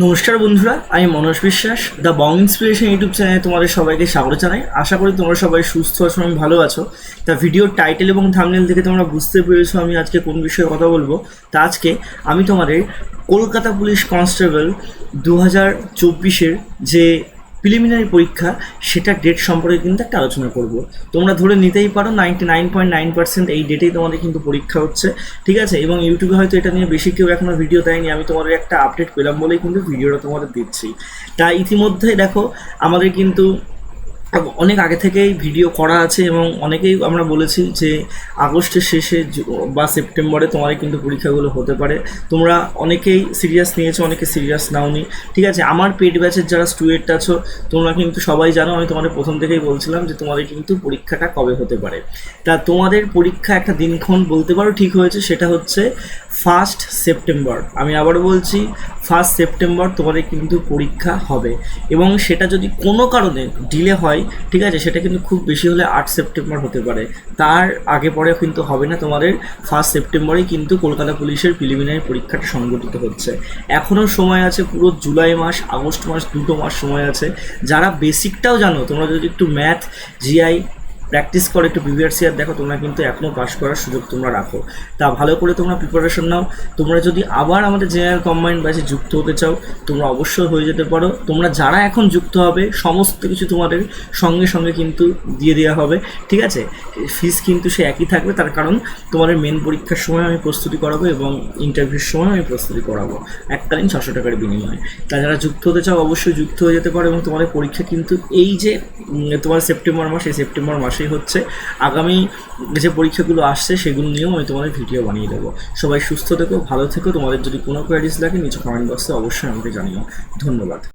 নমস্কার বন্ধুরা, আমি মনোজ বিশ্বাস দ্য বং ইন্সপিরেশন ইউটিউব চ্যানেলে তোমাদের সবাইকে স্বাগত জানাই। আশা করি তোমরা সবাই সুস্থ আছো এবং ভালো আছো। তা ভিডিও টাইটেল এবং থামনেল থেকে তোমরা বুঝতে পেরেছ আমি আজকে কোন বিষয়ে কথা বলব। তা আজকে আমি তোমাদের কলকাতা পুলিশ কনস্টেবল দু হাজার চব্বিশের যে প্রিলিমিনারি পরীক্ষা, সেটা ডেট সম্পর্কে কিন্তু একটা আলোচনা করব। তোমরা ধরে নিতেই পারো ninety nine point nine percent এই ডেটেই তোমাদের কিন্তু পরীক্ষা হচ্ছে, ঠিক আছে? এবং ইউটিউবে হয়তো এটা নিয়ে বেশি কেউ এখনও ভিডিও দেয়নি, আমি তোমাদের একটা আপডেট পেলাম বলেই কিন্তু ভিডিওটা তোমাদের দিচ্ছি। তা ইতিমধ্যে দেখো, আমাদের কিন্তু অনেক আগে থেকেই ভিডিও করা আছে এবং অনেকেই আমরা বলেছি যে আগস্টের শেষে বা সেপ্টেম্বরে তোমাদের কিন্তু পরীক্ষাগুলো হতে পারে। তোমরা অনেকেই সিরিয়াস নিয়েছো, অনেকে সিরিয়াস নাওনি। ঠিক আছে, আমার পেড ব্যাচের যারা স্টুডেন্ট আছো, তোমরা কিন্তু সবাই জানো, আমি তোমাদের প্রথম থেকেই বলছিলাম যে তোমাদের কিন্তু পরীক্ষাটা কবে হতে পারে। তা তোমাদের পরীক্ষা একটা দিনক্ষণ বলতে পারো ঠিক হয়েছে, সেটা হচ্ছে ফার্স্ট সেপ্টেম্বর আমি আবারও বলছি ফার্স্ট সেপ্টেম্বর তোমাদের কিন্তু পরীক্ষা হবে। এবং সেটা যদি কোনো কারণে ডিলে হয়, ঠিক আছে, সেটা কিন্তু খুব বেশি হলে আট সেপ্টেম্বর হতে পারে। তার আগে পরে কিন্তু হবে না, তোমাদের ফার্স্ট সেপ্টেম্বরেই কিন্তু কলকাতা পুলিশের প্রিলিমিনারি পরীক্ষাটা সংগঠিত হচ্ছে। এখনও সময় আছে, পুরো জুলাই মাস, আগস্ট মাস, দুটো মাস সময় আছে। যারা বেসিকটাও জানো, তোমরা যদি একটু ম্যাথ জিআই প্র্যাকটিস করো একটু প্রিভিয়াস দেখো তোমরা কিন্তু এখনও পাস করার সুযোগ তোমরা রাখো। তা ভালো করে তোমরা প্রিপারেশন নাও। তোমরা যদি আবার আমাদের জেনারেল কম্বাইন্ড ব্যাচে যুক্ত হতে চাও, তোমরা অবশ্যই হয়ে যেতে পারো। তোমরা যারা এখন যুক্ত হবে, সমস্ত কিছু তোমাদের সঙ্গে সঙ্গে কিন্তু দিয়ে দেওয়া হবে। ঠিক আছে? ফিস কিন্তু সে একই থাকবে, তার কারণ তোমাদের মেন পরীক্ষার সময় আমি প্রস্তুতি করাবো এবং ইন্টারভিউর সময় আমি প্রস্তুতি করাবো। এককালীন ছশো টাকার বিনিময়ে। তা যারা যুক্ত হতে চাও, অবশ্যই যুক্ত হয়ে যেতে পারো এবং তোমাদের পরীক্ষা কিন্তু এই যে তোমার সেপ্টেম্বর মাস, এই সেপ্টেম্বর মাসেই হচ্ছে আগামী যে পরীক্ষাগুলো আসছে সেগুলো নিয়েও আমি তোমাদের ভিডিও বানিয়ে দেবো। সবাই সুস্থ থেকো, ভালো থেকো। তোমাদের যদি কোনো কোয়ারিজ লাগে, নিচে কমেন্ট বক্সে অবশ্যই আমাকে জানিও। ধন্যবাদ।